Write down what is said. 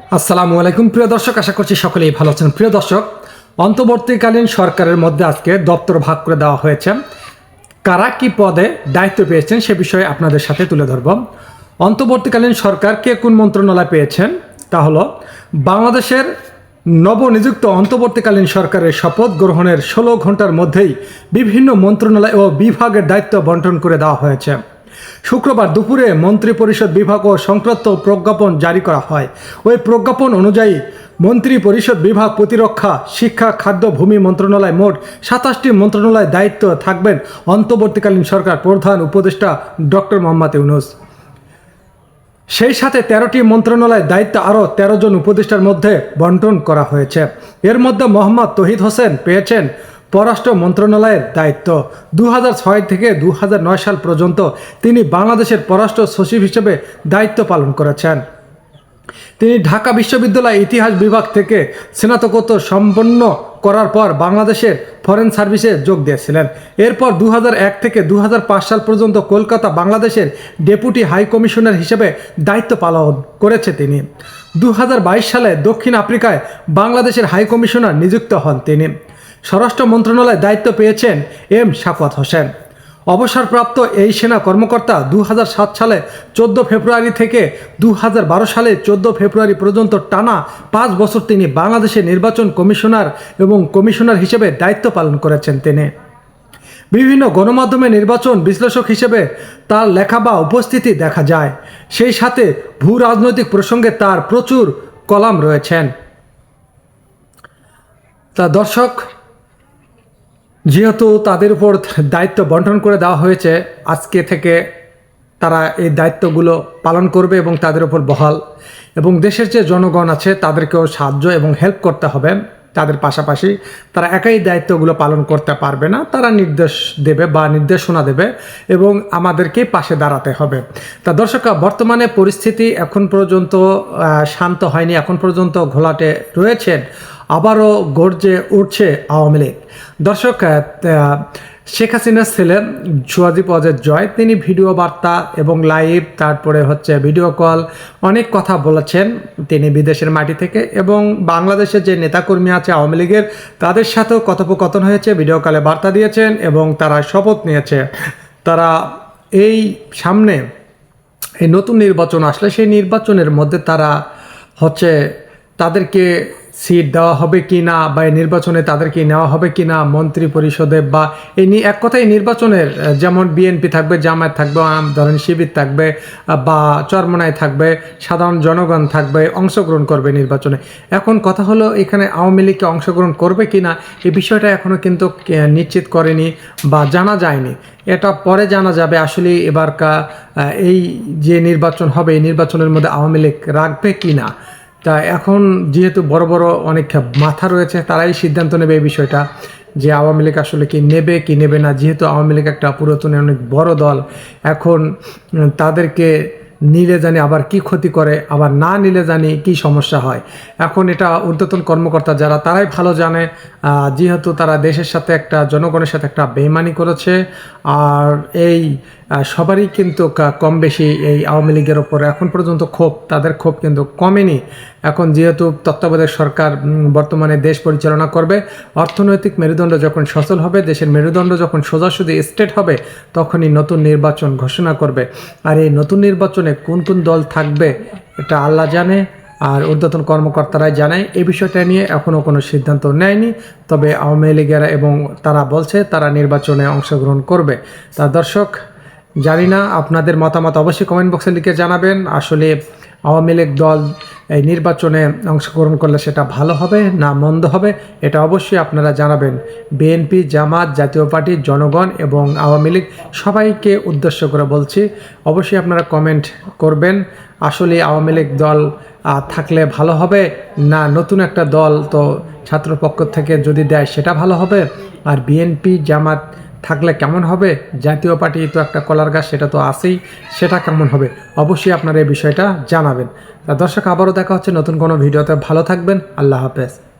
আসসালামু আলাইকুম, প্রিয় দর্শক, আশা করছি সকলেই ভালো আছেন। প্রিয় দর্শক, অন্তর্বর্তীকালীন সরকারের মধ্যে আজকে দপ্তর ভাগ করে দেওয়া হয়েছে। কারা কি পদে দায়িত্ব পেয়েছেন সে বিষয়ে আপনাদের সাথে তুলে ধরব। অন্তর্বর্তীকালীন সরকার কে কোন মন্ত্রণালয় পেয়েছেন তা হলো বাংলাদেশের নবনিযুক্ত অন্তর্বর্তীকালীন সরকারের শপথ গ্রহণের ষোলো ঘণ্টার মধ্যেই বিভিন্ন মন্ত্রণালয় ও বিভাগের দায়িত্ব বন্টন করে দেওয়া হয়েছে। শুক্রবার দুপুরে মন্ত্রী পরিষদ বিভাগ ও সংক্রান্ত প্রজ্ঞাপন জারি করা হয়। ওই প্রজ্ঞাপন অনুযায়ী মন্ত্রী পরিষদ বিভাগ প্রতিরক্ষা, শিক্ষা, খাদ্য, ভূমি মন্ত্রণালয় মোট সাতাশটি মন্ত্রণালয় দায়িত্ব থাকবেন অন্তর্বর্তীকালীন সরকার প্রধান উপদেষ্টা ডক্টর মোহাম্মদ ইউনুস। সেই সাথে তেরোটি মন্ত্রণালয়ের দায়িত্ব আরও তেরো জন উপদেষ্টার মধ্যে বন্টন করা হয়েছে। এর মধ্যে মোহাম্মদ তহিদ হোসেন পেয়েছেন পররাষ্ট্র মন্ত্রণালয়ের দায়িত্ব। দু ছয় থেকে দু হাজার নয় সাল পর্যন্ত তিনি বাংলাদেশের পররাষ্ট্র সচিব হিসেবে দায়িত্ব পালন করেছেন। তিনি ঢাকা বিশ্ববিদ্যালয় ইতিহাস বিভাগ থেকে স্নাতকোত্তর সম্পন্ন করার পর বাংলাদেশের ফরেন সার্ভিসে যোগ দিয়েছিলেন। এরপর দু থেকে দু হাজার পাঁচ সাল পর্যন্ত কলকাতা বাংলাদেশের ডেপুটি হাই কমিশনার হিসেবে দায়িত্ব পালন করেছে তিনি। দু হাজার বাইশ সালে দক্ষিণ আফ্রিকায় বাংলাদেশের হাই কমিশনার নিযুক্ত হন তিনি। স্বরাষ্ট্র মন্ত্রণালয়ে দায়িত্ব পেয়েছেন এম শাকওয়াত হোসেন। অবসরপ্রাপ্ত এই সেনা কর্মকর্তা দু হাজার সাত সালে চোদ্দ ফেব্রুয়ারি থেকে দু হাজার বারো সালে চোদ্দ ফেব্রুয়ারি পর্যন্ত টানা পাঁচ বছর তিনি বাংলাদেশের নির্বাচন কমিশনার এবং কমিশনার হিসেবে দায়িত্ব পালন করেছেন তিনি। বিভিন্ন গণমাধ্যমে নির্বাচন বিশ্লেষক হিসেবে তার লেখা বা উপস্থিতি দেখা যায়। সেই সাথে ভূ রাজনৈতিক প্রসঙ্গে তার প্রচুর কলাম রয়েছেন। তা দর্শক যেহেতু তাদের উপর দায়িত্ব বন্টন করে দেওয়া হয়েছে, আজকে থেকে তারা এই দায়িত্বগুলো পালন করবে এবং তাদের উপর বহাল। এবং দেশের যে জনগণ আছে, তাদেরকেও সাহায্য এবং হেল্প করতে হবে। তাদের পাশাপাশি তারা একাই দায়িত্বগুলো পালন করতে পারবে না। তারা নির্দেশ দেবে বা নির্দেশনা দেবে এবং আমাদেরকে পাশে দাঁড়াতে হবে। তা দর্শক, বর্তমানে পরিস্থিতি এখন পর্যন্ত শান্ত হয়নি। এখন পর্যন্ত ঘোলাটে রয়েছেন আবারও গর্জে উঠছে আওয়ামী লীগ। দর্শক শেখ হাসিনার ছেলে জুয়াজিব অজের জয়, তিনি ভিডিও বার্তা এবং লাইভ, তারপরে হচ্ছে ভিডিও কল, অনেক কথা বলেছেন তিনি বিদেশের মাটি থেকে এবং বাংলাদেশের যে নেতাকর্মী আছে আওয়ামী লীগের, তাদের সাথেও কথোপকথন হয়েছে, ভিডিও কলে বার্তা দিয়েছেন এবং তারা শপথ নিয়েছে। তারা এই সামনে এই নতুন নির্বাচন আসলে সেই নির্বাচনের মধ্যে তারা হচ্ছে তাদেরকে সিট দেওয়া হবে কি না বা এই নির্বাচনে তাদেরকে নেওয়া হবে কি না মন্ত্রী পরিষদে বা এই এক কথায় নির্বাচনের যেমন বিএনপি থাকবে, জামায়াত থাকবে, আম ধরেন শিবির থাকবে বা চরমনায় থাকবে, সাধারণ জনগণ থাকবে, অংশগ্রহণ করবে নির্বাচনে। এখন কথা হলো এখানে আওয়ামী লীগকে অংশগ্রহণ করবে কি না এই বিষয়টা এখনও কিন্তু নিশ্চিত করেনি বা জানা যায়নি। এটা পরে জানা যাবে। আসলে এবারকা এই যে নির্বাচন হবে, এই নির্বাচনের মধ্যে আওয়ামী লীগ রাখবে কি না তা এখন যেহেতু বড় বড় অনেক মাথা রয়েছে, তারাই সিদ্ধান্ত নেবে এই বিষয়টা যে আওয়ামী লীগ আসলে কি নেবে কি নেবে না। যেহেতু আওয়ামী লীগ একটা পুরাতনের অনেক বড় দল, এখন তাদেরকে নিলে জানি আবার কি ক্ষতি করে, আবার না নিলে জানি কি সমস্যা হয়। এখন এটা ঊর্ধ্বতন কর্মকর্তা যারা, তারাই ভালো জানে যেহেতু তারা দেশের সাথে একটা, জনগণের সাথে একটা বেইমানি করেছে, আর এই সবারই কিন্তু কম বেশি এই আওয়ামী লীগের ওপর এখন পর্যন্ত ক্ষোভ, তাদের ক্ষোভ কিন্তু কমেনি। এখন যেহেতু তত্ত্বাবধায়ক সরকার বর্তমানে দেশ পরিচালনা করবে, অর্থনৈতিক মেরুদণ্ড যখন সচল হবে, দেশের মেরুদণ্ড যখন সোজাসুজি স্টেট হবে, তখনই নতুন নির্বাচন ঘোষণা করবে। আর এই নতুন নির্বাচনে কোন কোন দল থাকবে, এটা আল্লাহ জানে। আর ঊর্ধ্বতন কর্মকর্তারাই জানায়, এই বিষয়টা নিয়ে এখনও কোনো সিদ্ধান্ত নেয়নি। তবে আওয়ামী লীগেরা এবং তারা বলছে, তারা নির্বাচনে অংশগ্রহণ করবে। তা দর্শক, জানি না, আপনাদের মতামত অবশ্যই কমেন্ট বক্সে লিখে জানাবেন। আসলে আওয়ামী লীগ দল এই নির্বাচনে অংশগ্রহণ করলে সেটা ভালো হবে, না মন্দ হবে, এটা অবশ্যই আপনারা জানাবেন। বিএনপি, জামাত, জাতীয় পার্টি, জনগণ এবং আওয়ামী লীগ সবাইকে উদ্দেশ্য করে বলছি, অবশ্যই আপনারা কমেন্ট করবেন, আসলে আওয়ামী লীগ দল থাকলে ভালো হবে, না নতুন একটা দল তো ছাত্রপক্ষ থেকে যদি দেয় সেটা ভালো হবে, আর বিএনপি, জামাত থাকলে কেমন হবে? জাতীয় পার্টি তো একটা কলার গাছ, সেটা তো আছেই, সেটা কেমন হবে? অবশ্যই আপনারা এই বিষয়টা জানাবেন। দর্শক, আবারও দেখা হচ্ছে নতুন কোনো ভিডিওতে। ভালো থাকবেন, আল্লাহ হাফেজ।